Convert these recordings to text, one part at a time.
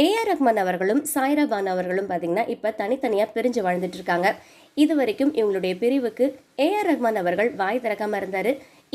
AR Rahman அவர்களும் சாய்ரா பான் அவர்களும் பார்த்தீங்கன்னா இப்போ தனித்தனியாக பிரிஞ்சு வாழ்ந்துட்டு இருக்காங்க இது வரைக்கும் இவங்களுடைய பிரிவுக்கு ஏஆர் ரஹ்மான் அவர்கள் வாய் திறக்காமல் இருந்தார்.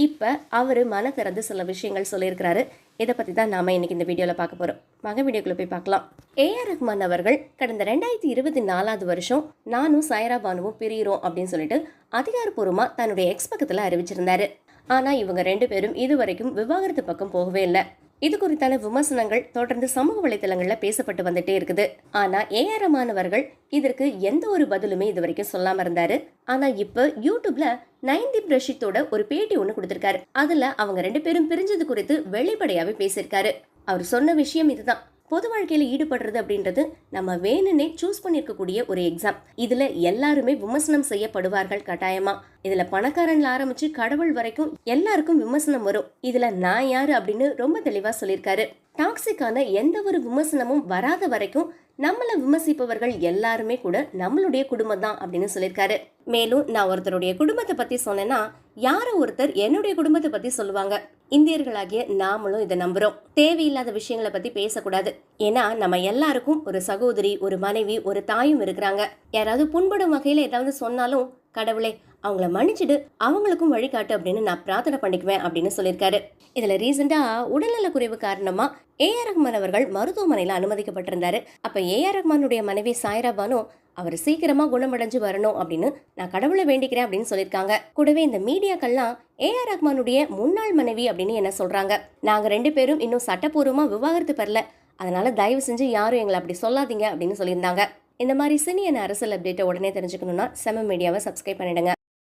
இப்போ அவர் மன திறந்து சில விஷயங்கள் சொல்லியிருக்கிறாரு. இதை பற்றி தான் நாம இன்றைக்கி இந்த வீடியோவில் பார்க்க போகிறோம் மக வீடியோக்குள்ளே போய் பார்க்கலாம். ஏஆர் ரஹ்மான் அவர்கள் கடந்த ரெண்டாயிரத்தி இருபத்தி நாலாவது வருஷம் நானும் சாய்ரா பானுவும் பிரியிறோம் அப்படின்னு சொல்லிட்டு அதிகாரப்பூர்வமாக தன்னுடைய எக்ஸ் பக்கத்தில் அறிவிச்சிருந்தாரு. ஆனால் இவங்க ரெண்டு பேரும் இதுவரைக்கும் விவாகரத்து பக்கம் போகவே இல்லை. இது குறித்தான விமர்சனங்கள் தொடர்ந்து சமூக வலைதளங்களில் பேசப்பட்டு வந்துட்டே இருக்குது. ஆனா ஏஆர் ரஹ்மான் இதற்கு எந்த ஒரு பதிலுமே இது வரைக்கும் சொல்லாம இருந்தாரு. ஆனா இப்ப யூடியூப்ல நைன்தி பிரஷித்தோட ஒரு பேட்டி ஒன்று கொடுத்திருக்காரு. அதுல அவங்க ரெண்டு பேரும் பிரிஞ்சது குறித்து வெளிப்படையாவே பேசியிருக்காரு. அவர் சொன்ன விஷயம் இதுதான். பொது வாழ்க்கையில் ஈடுபடுறது அப்படின்றது நம்ம வேணுன்னே சூஸ் பண்ணியிருக்கக்கூடிய ஒரு எக்ஸாம் இதில் எல்லாருமே விமர்சனம் செய்யப்படுவார்கள் கட்டாயமா. இதில் பணக்காரன்ல ஆரம்பிச்சு கடவுள் வரைக்கும் எல்லாருக்கும் விமர்சனம் வரும். இதில் நான் யாரு அப்படின்னு ரொம்ப தெளிவாக சொல்லியிருக்காரு. டாக்ஸிக்கான எந்த ஒரு விமர்சனமும் வராத வரைக்கும் நம்மளை விமர்சிப்பவர்கள் எல்லாருமே கூட நம்மளுடைய குடும்பம் தான் அப்படின்னு சொல்லியிருக்காரு. மேலும் நான் ஒருத்தருடைய குடும்பத்தை பற்றி சொன்னேன்னா யாரோ ஒருத்தர் என்னுடைய குடும்பத்தை பற்றி சொல்லுவாங்க. இந்தியர்களாகிய நாமளும் இதை நம்புகிறோம் தேவையில்லாத விஷயங்களை பற்றி பேசக்கூடாது. ஏன்னா நம்ம எல்லாருக்கும் ஒரு சகோதரி ஒரு மனைவி ஒரு தாயும் இருக்கிறாங்க. யாராவது புண்படும் வகையில் ஏதாவது சொன்னாலும் கடவுளே அவங்கள மன்னிச்சிடு அவங்களுக்கும் வழிகாட்டு அப்படின்னு நான் பிரார்த்தனை பண்ணிக்குவேன் அப்படின்னு சொல்லியிருக்காரு. இதில் ரீசெண்டாக உடல்நல குறைவு காரணமாக ஏஆர் ரஹ்மான் அவர்கள் மருத்துவமனையில் அனுமதிக்கப்பட்டிருந்தாரு. அப்போ ஏஆர் ரஹ்மானுடைய மனைவி சாய்ரா பானு அவர் சீக்கிரமாக குணமடைஞ்சு வரணும் அப்படின்னு நான் கடவுளை வேண்டிக்கிறேன் அப்படின்னு சொல்லியிருக்காங்க. கூடவே இந்த மீடியாக்கள்லாம் ஏஆர் ரஹ்மானுடைய முன்னாள் மனைவி அப்படின்னு என்ன சொல்கிறாங்க நாங்கள் ரெண்டு பேரும் இன்னும் சட்டப்பூர்வமாக விவாகரத்து பெறல. அதனால தயவு செஞ்சு யாரும் எங்களை அப்படி சொல்லாதீங்க அப்படின்னு சொல்லியிருந்தாங்க. இந்த மாதிரி சினியன் அரசியல் அப்டேட்டை உடனே தெரிஞ்சுக்கணும்னா செம மீடியாவை சப்ஸ்கிரைப் பண்ணிடுங்க.